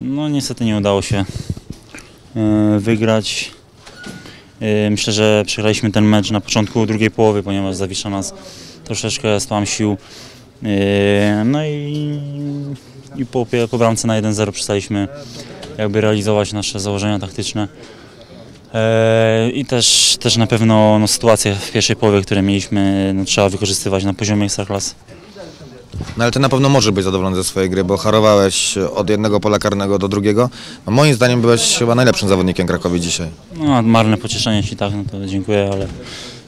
No niestety nie udało się e, wygrać. E, Myślę, że przegraliśmy ten mecz na początku drugiej połowy, ponieważ Zawisza nas troszeczkę stłamsił. E, No i, i po, po bramce na 1-0 przestaliśmy jakby realizować nasze założenia taktyczne. I też, też na pewno no, sytuacje w pierwszej połowie, które mieliśmy, no, trzeba wykorzystywać na poziomie ekstraklasy. No ale ty na pewno możesz być zadowolony ze swojej gry, bo harowałeś od jednego pola karnego do drugiego. No, moim zdaniem byłeś chyba najlepszym zawodnikiem Krakowi dzisiaj. No, marne pocieszenie Ci tak, no to dziękuję, ale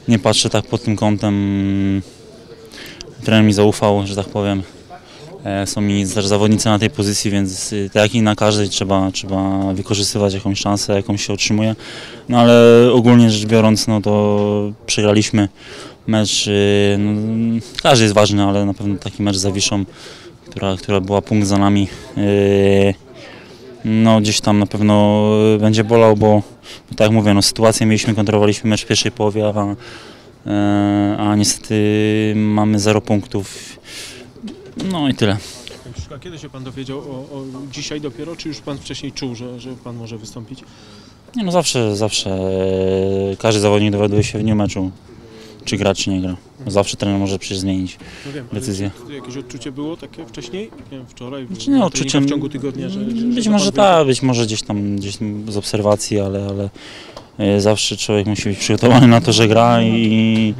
nie patrzę tak pod tym kątem. Trener mi zaufał, że tak powiem. E, Są mi też zawodnicy na tej pozycji, więc y, tak jak i na każdej trzeba, trzeba wykorzystywać jakąś szansę, jaką się otrzymuje. No ale ogólnie rzecz biorąc, no to przegraliśmy mecz. y, No, każdy jest ważny, ale na pewno taki mecz z Zawiszą, która, która była punkt za nami. y, no gdzieś tam na pewno będzie bolał, bo bo tak jak mówię, no sytuację mieliśmy, kontrolowaliśmy mecz w pierwszej połowie, a, e, a niestety mamy 0 punktów. No i tyle. A kiedy się pan dowiedział o, o dzisiaj dopiero, czy już pan wcześniej czuł, że, że pan może wystąpić? Nie no zawsze, zawsze e, każdy zawodnik dowiaduje się w dniu meczu, czy gra, czy nie gra. Zawsze trener może przecież zmienić. No wiem, ale Decyzja. czy jakieś odczucie było takie wcześniej? Nie wiem, wczoraj? Znaczy nie, treningach w ciągu tygodnia, że, że, że Być może tak, być może gdzieś tam, gdzieś tam z obserwacji, ale, ale e, zawsze człowiek musi być przygotowany na to, że gra i,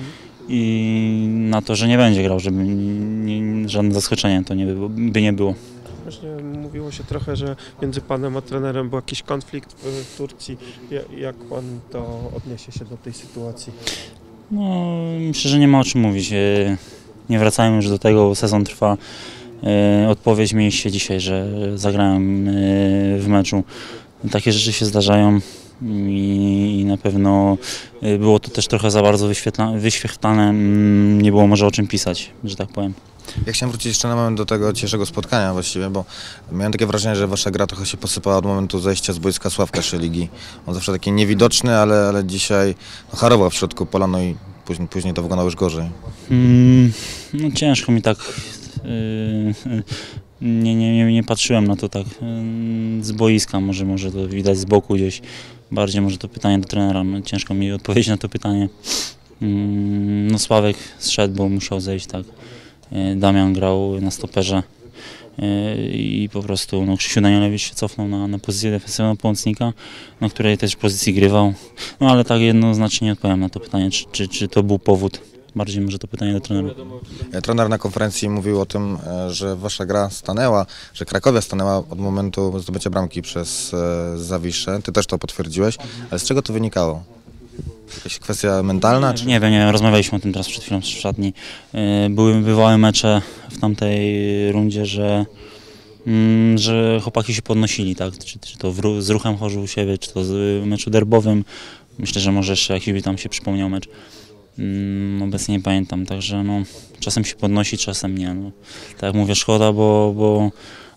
i na to, że nie będzie grał, żeby nie, żadne zaskoczenie to nie by, by nie było. Właśnie mówiło się trochę, że między panem a trenerem był jakiś konflikt w, Turcji. Ja- Jak pan to odniesie się do tej sytuacji? No, myślę, że nie ma o czym mówić. E, Nie wracajmy już do tego, bo sezon trwa. E, Odpowiedź mieliście dzisiaj, że zagrałem e, w meczu. Takie rzeczy się zdarzają i na pewno było to też trochę za bardzo wyświetla- wyświetlane. Mm, Nie było może o czym pisać, że tak powiem. Ja chciałem wrócić jeszcze na moment do tego dzisiejszego spotkania właściwie, bo miałem takie wrażenie, że wasza gra trochę się posypała od momentu zejścia z boiska Sławka Szeligi. On zawsze taki niewidoczny, ale, ale dzisiaj no, harował w środku pola, no i później, później to wyglądało już gorzej. Mm, No ciężko mi tak. yy, Nie, nie, nie, nie patrzyłem na to tak yy, z boiska, może, może to widać z boku gdzieś. Bardziej może to pytanie do trenera. No, ciężko mi odpowiedzieć na to pytanie. Mm, No Sławek zszedł, bo musiał zejść tak. Yy, Damian grał na stoperze. yy, I po prostu no, Krzysiu Danielewicz się cofnął na, na pozycję defensywnego pomocnika, na której też pozycji grywał. No ale tak jednoznacznie nie odpowiem na to pytanie, czy, czy, czy to był powód. Bardziej może to pytanie do trenera. E, Trener na konferencji mówił o tym, e, że wasza gra stanęła, że Krakowia stanęła od momentu zdobycia bramki przez e, Zawiszę. Ty też to potwierdziłeś, ale z czego to wynikało? Jakaś kwestia mentalna? Czy... Nie wiem, nie wiem, rozmawialiśmy o tym teraz przed chwilą w szatni. Yy, Były, bywały mecze w tamtej rundzie, że, mm, że chłopaki się podnosili, tak? Czy, czy to w, z ruchem Chorzów u siebie, czy to z meczu derbowym. Myślę, że może jeszcze jakiś by tam się przypomniał mecz. Mm, Obecnie nie pamiętam, także no, czasem się podnosi, czasem nie. No. Tak jak mówię, szkoda, bo, bo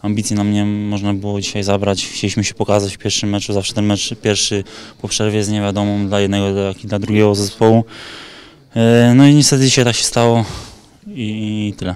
ambicji nam nie można było dzisiaj zabrać. Chcieliśmy się pokazać w pierwszym meczu, zawsze ten mecz pierwszy po przerwie jest niewiadomą dla jednego, jak i dla drugiego zespołu. E, No i niestety dzisiaj tak się stało i tyle.